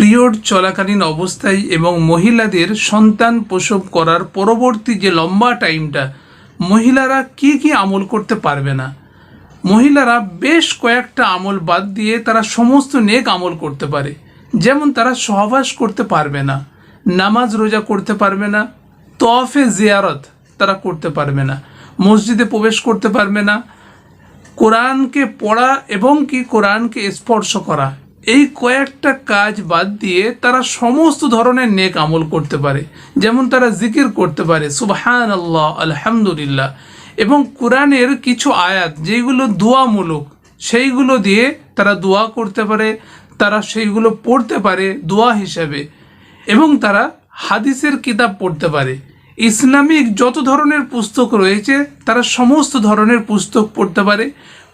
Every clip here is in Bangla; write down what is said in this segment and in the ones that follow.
পিরিয়ড চলাকালীন অবস্থায় এবং মহিলাদের সন্তান প্রসব করার পরবর্তী যে লম্বা টাইমটা, মহিলারা কি কি আমল করতে পারবে না? মহিলারা বেশ কয়েকটা আমল বাদ দিয়ে তারা সমস্ত নেক আমল করতে পারে। যেমন তারা সহবাস করতে পারবে না, নামাজ রোজা করতে পারবে না তফে জিয়ারত তারা করতে পারবে না, মসজিদে প্রবেশ করতে পারবে না, কোরআনকে পড়া এবং কি কোরআনকে স্পর্শ করা। এই কয়েকটা কাজ বাদ দিয়ে তারা সমস্ত ধরনের নেক আমল করতে পারে। যেমন তারা জিকির করতে পারে সুবহান আল্লাহ আলহামদুলিল্লাহ। এবং কোরআনের কিছু আয়াত যেগুলো দোয়ামূলক, সেইগুলো দিয়ে তারা দোয়া করতে পারে, তারা সেইগুলো পড়তে পারে দোয়া হিসাবে। এবং তারা হাদিসের কিতাব পড়তে পারে। ইসলামিক যত ধরনের পুস্তক রয়েছে, তারা সমস্ত ধরনের পুস্তক পড়তে পারে।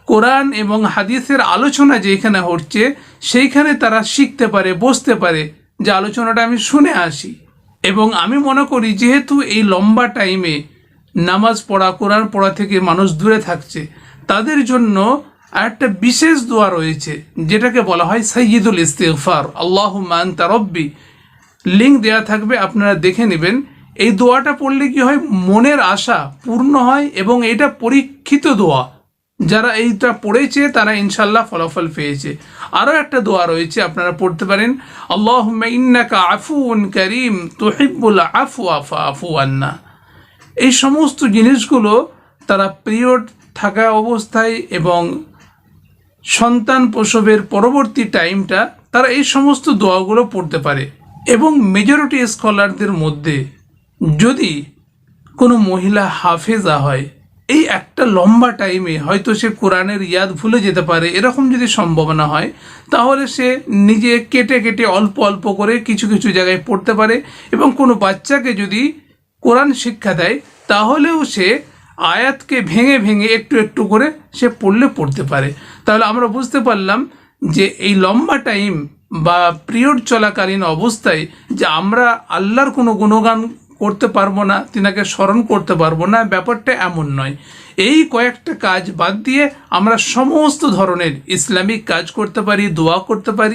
কোরআন এবং হাদিসের আলোচনা যেখানে হচ্ছে, সেইখানে তারা শিখতে পারে, বসতে পারে। যে আলোচনাটা আমি শুনে আসি। এবং আমি মনে করি যেহেতু এই লম্বা টাইমে নামাজ পড়া, কোরআন পড়া থেকে মানুষ দূরে থাকছে, তাদের জন্য একটা বিশেষ দোয়া রয়েছে, যেটাকে বলা হয় সৈয়দুল ইস্তেফার আল্লাহ মান তারব্বি লিঙ্ক দেওয়া থাকবে, আপনারা দেখে নেবেন। এই দোয়াটা পড়লে কি হয়? মনের আশা পূর্ণ হয় এবং এটা পরীক্ষিত দোয়া। যারা এইটা পড়েছে, তারা ইনশাল্লাহ ফলাফল পেয়েছে। আরও একটা দোয়া রয়েছে, আপনারা পড়তে পারেন আল্লাহ ইন্নাকা আফুন করিম তোহিবুল আফু আফা আফু আন্না। এই সমস্ত জিনিসগুলো তারা পিরিয়ড থাকা অবস্থায় এবং সন্তান প্রসবের পরবর্তী টাইমটা তারা এই সমস্ত দোয়াগুলো পড়তে পারে। এবং মেজরিটি স্কলারদের মধ্যে যদি কোনো মহিলা হাফেজা হয় এই একটা লম্বা টাইমে হয়তো সে কোরআনের ইয়াদ ভুলে যেতে পারে, এরকম যদি সম্ভাবনা হয়, তাহলে সে নিজে কেটে কেটে অল্প অল্প করে কিছু কিছু জায়গায় পড়তে পারে এবং কোনো বাচ্চাকে যদি কোরআন শিক্ষা দেয়, তাহলেও সে আয়াতকে ভেঙে ভেঙে একটু একটু করে সে পড়লে পড়তে পারে। তাহলে আমরা বুঝতে পারলাম যে এই লম্বা টাইম বা পিরিয়ড চলাকালীন অবস্থায় যে আমরা আল্লাহর কোনো গুণগান করতে পারব না, তিনাকে স্মরণ করতে পারব না, ব্যাপারটা এমন নয়। এই কয়েকটা কাজ বাদ দিয়ে আমরা সমস্ত ধরনের ইসলামিক কাজ করতে পারি, দোয়া করতে পারি।